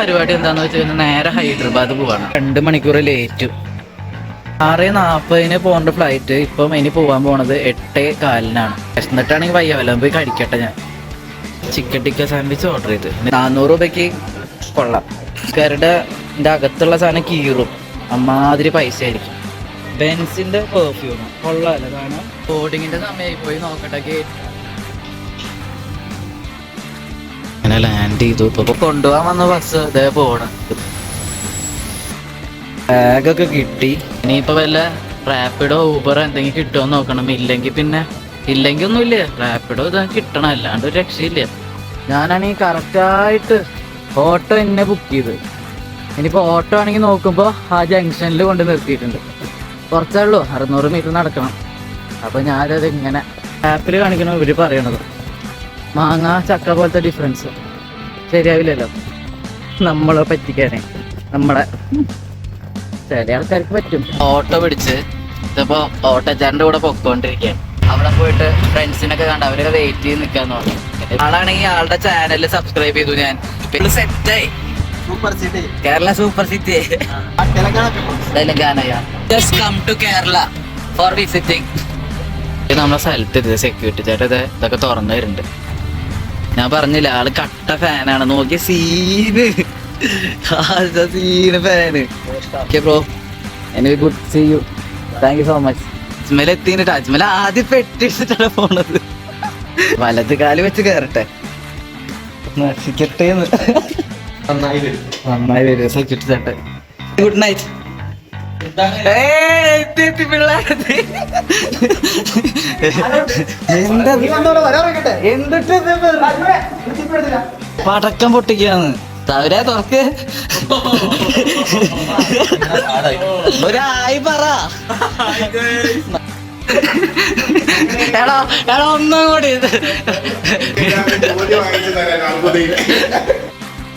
പരിപാടി എന്താന്ന് വെച്ച് കഴിഞ്ഞാൽ നേരെ ഹൈദരാബാദ് പോവാണ്. രണ്ട് മണിക്കൂർ ലേറ്റ് ആറ് നാൽപ്പതിന് പോകേണ്ട ഫ്ലൈറ്റ് ഇപ്പം ഇനി പോകാൻ പോണത് എട്ടേ കാലിനാണ്. എന്നിട്ടാണെങ്കിൽ വയ്യ വല്ലതും പോയി കഴിക്കട്ടെ ഞാൻ. ചിക്കൻ ടിക്ക സാൻഡ്വിച്ച് ഓർഡർ ചെയ്ത്. നാനൂറ് രൂപയ്ക്ക്. കൊള്ളാം. കരുടെ ഇതിന്റെ അകത്തുള്ള സാധനം കീറും. അമ്മാതിരി പൈസ ആയിരിക്കും ബെൻസിന്റെ പെർഫ്യൂം കൊള്ളാമല്ലോ കാരണം ബോർഡിങ്ങിന്റെ സമയമായി പോയി നോക്കട്ടെ ഗേറ്റ് ലാൻഡ് ചെയ്തു. ഇപ്പൊ കൊണ്ടുപോകാൻ വന്ന ബസ് ഇതേ പോണ്. ബാഗൊക്കെ കിട്ടി. ഇനിയിപ്പോ വല്ല റാപ്പിഡോ ഊബറോ എന്തെങ്കിലും കിട്ടുമോ നോക്കണം. ഇല്ലെങ്കിൽ പിന്നെ ഇല്ലെങ്കിൽ ഒന്നുമില്ല. റാപ്പിഡോ ഇത് കിട്ടണം. അല്ലാണ്ട് ഒരു രക്ഷയില്ല. ഞാനാണെങ്കിൽ കറക്റ്റായിട്ട് ഓട്ടോ എന്നെ ബുക്ക് ചെയ്ത് ഇനിയിപ്പോ ഓട്ടോ ആണെങ്കിൽ നോക്കുമ്പോൾ ആ ജംഗ്ഷനിൽ കൊണ്ട് നിർത്തിയിട്ടുണ്ട്. കുറച്ചേ ഉള്ളൂ. അറുന്നൂറ് മീറ്റർ നടക്കണം. അപ്പൊ ഞാനത് ഇങ്ങനെ ആപ്പിൽ കാണിക്കണം ഇവർ പറയണത്. മാങ്ങ ചക്ക പോലത്തെ ഡിഫറൻസ് ശരിയാവില്ലല്ലോ. നമ്മളെ പറ്റിക്കാനേ. നമ്മളെ ചില ആൾക്കാർക്ക് പറ്റും. ഓട്ടോ പിടിച്ച് ഇതിപ്പോ ഓട്ടോച്ചാറിന്റെ കൂടെ പൊക്കോണ്ടിരിക്കുകയാണ് അവിടെ പോയിട്ട് ഫ്രണ്ട്സിനൊക്കെ കണ്ട അവരൊക്കെ വെയിറ്റ് ചെയ്ത് നിൽക്കാന്ന് പറഞ്ഞു. ആളാണെങ്കിൽ ആളുടെ ചാനലിൽ സബ്സ്ക്രൈബ് ചെയ്തു ഞാൻ. സെറ്റായി super city Kerala super city Telangana just come to Kerala for visiting ഇത് നമ്മളെ സ്ഥലത്ത് ഇത് സെക്യൂരിറ്റി ചേട്ടാ ഇതൊക്കെ തുറന്നു വരുന്നുണ്ട് ഞാൻ പറഞ്ഞില്ല ആൾ കട്ട ഫാനാണ്. നോക്കിയ scene. Scene fan. Okay bro. എനിക്ക് good see you. Thank you so much Ajmal എത്തിയിട്ട് അജ്മൽ ആദ്യം പെട്ടിട്ടാണ് പോണത്. വലത് കാൽ വെച്ച് കയറട്ടെ നശിക്കട്ടെ നന്നായി വരും. നന്നായി വരും. ചേട്ടൻ ഗുഡ് നൈറ്റ് പടക്കം പൊട്ടിക്കാന്ന് തവരെ തുറക്ക്. ഒരായി പറ. എടാ എടാ ഒന്നും കൂടി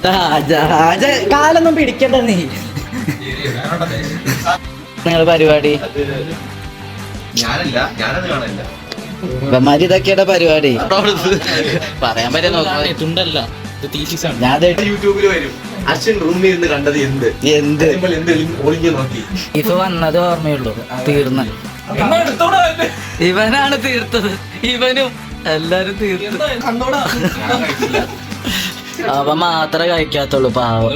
രാജ രാജ കാലൊന്നും പിടിക്കണ്ട നീ. നിങ്ങൾ പരിപാടി? ഞാനല്ല ഞാനത് കാണില്ല ഇവന്മാര് ഇതൊക്കെയുടെ പരിപാടി. പറയാൻ പറ്റുന്നുണ്ടല്ല നോക്കുന്നുണ്ടല്ല ഞാൻ യൂട്യൂബിൽ വരും. റൂമിൽ ഇരുന്ന് കണ്ടത് എന്ത്? എന്ത്? ഒളിഞ്ഞു നോക്കി. ഇപ്പൊ വന്നത് ഓർമ്മയുള്ളൂ. തീർന്ന്. ഇവനാണ് തീർത്തത്. ഇവനും എല്ലാരും തീർത്തു. അവ മാത്രമേ കഴിക്കാത്തുള്ളൂ പാവം.